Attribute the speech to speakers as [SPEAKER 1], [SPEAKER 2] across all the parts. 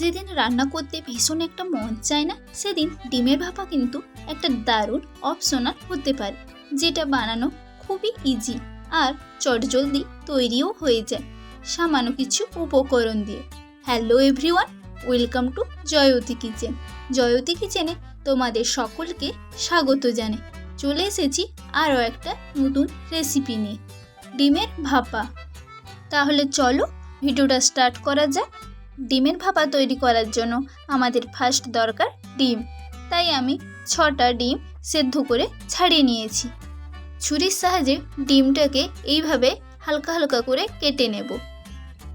[SPEAKER 1] যেদিন রান্না করতে ভীষণ একটা মন চায় না, সেদিন ডিমের ভাপা কিন্তু একটা দারুণ অপশনাল হতে পারে, যেটা বানানো খুবই ইজি আর চটজলদি তৈরিও হয়ে যায়। সামান্য কিছু উপকরণ দিয়ে। Hello everyone welcome to Jayati kitchen Jayati কিচেনে তোমাদের সকলকে স্বাগত জানে চলে এসেছি আরও একটা নতুন রেসিপি নিয়ে, ডিমের ভাপা। তাহলে চলো ভিডিওটা স্টার্ট করা যাক। ডিমের ভাপা তৈরি করার জন্য আমাদের ফার্স্ট দরকার ডিম। তাই আমি ছটা ডিম সেদ্ধ করে ছাড়িয়ে নিয়েছি। ছুরির সাহায্যে ডিমটাকে এইভাবে হালকা হালকা করে কেটে নেব।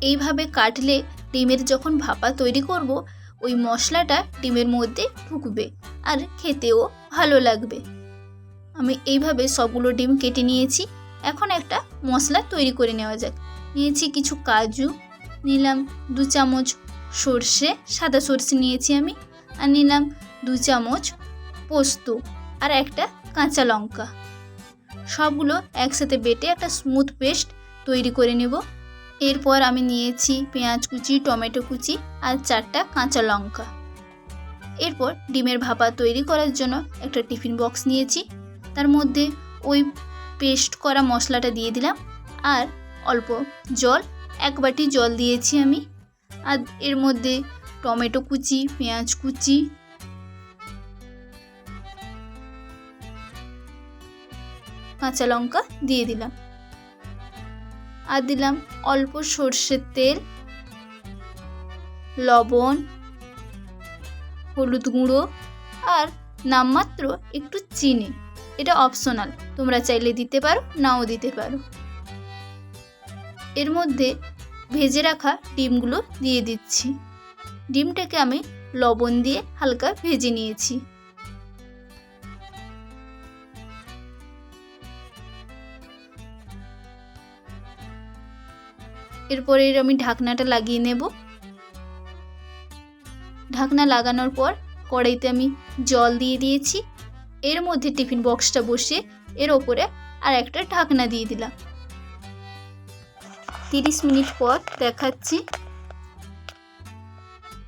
[SPEAKER 1] এইভাবে কাটলে ডিমের যখন ভাপা তৈরি করব, ওই মশলাটা ডিমের মধ্যে ঢুকবে আর খেতেও ভালো লাগবে। আমি এইভাবে সবগুলো ডিম কেটে নিয়েছি। এখন একটা মশলা তৈরি করে নেওয়া যাক। নিয়েছি কিছু কাজু নিলাম দু চামচ সর্ষে, সাদা সর্ষে নিয়েছি আমি, আর নিলাম দু চামচ পোস্ত আর একটা কাঁচা লঙ্কা। সবগুলো একসাথে বেটে একটা স্মুথ পেস্ট তৈরি করে নেব। এরপর আমি নিয়েছি পেঁয়াজ কুচি, টমেটো কুচি আর চারটা কাঁচা লঙ্কা। এরপর ডিমের ভাপা তৈরি করার জন্য একটা টিফিন বক্স নিয়েছি। তার মধ্যে ওই পেস্ট করা মশলাটা দিয়ে দিলাম আর অল্প জল এক বাটি জল দিয়েছি আমি। আর এর মধ্যে টমেটো কুচি, পেঁয়াজ কুচি। কাঁচা লঙ্কা দিয়ে দিলাম। আর দিলাম অল্প সর্ষের তেল, লবণ, হলুদ গুঁড়ো আর নামমাত্র একটু চিনি। এটা অপশনাল তোমরা চাইলে দিতে পারো, নাও দিতে পারো। এর মধ্যে ভেজে রাখা ডিমগুলো দিয়ে দিচ্ছি। ডিমটাকে আমি লবণ দিয়ে হালকা ভেজে নিয়েছি। এরপরে এর আমি ঢাকনাটা লাগিয়ে নেব। ঢাকনা লাগানোর পর কড়াইতে আমি জল দিয়ে দিয়েছি। এর মধ্যে টিফিন বক্সটা বসিয়ে এর ওপরে আর একটা ঢাকনা দিয়ে দিলাম। তিরিশ মিনিট পর দেখাচ্ছি।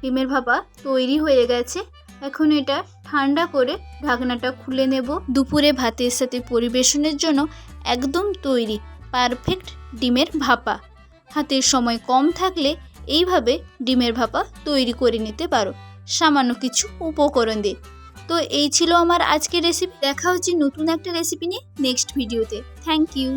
[SPEAKER 1] ডিমের ভাপা তৈরি হয়ে গেছে। এখন এটা ঠান্ডা করে ঢাকনাটা খুলে নেব। দুপুরে ভাতের সাথে পরিবেশনের জন্য একদম তৈরি, পারফেক্ট ডিমের ভাপা। হাতের সময় কম থাকলে এইভাবে ডিমের ভাপা তৈরি করে নিতে পারো। সামান্য কিছু উপকরণ দিয়ে। তো এই ছিল আমার আজকের রেসিপি দেখা হচ্ছে নতুন একটা রেসিপি নিয়ে নেক্সট ভিডিওতে থ্যাংক ইউ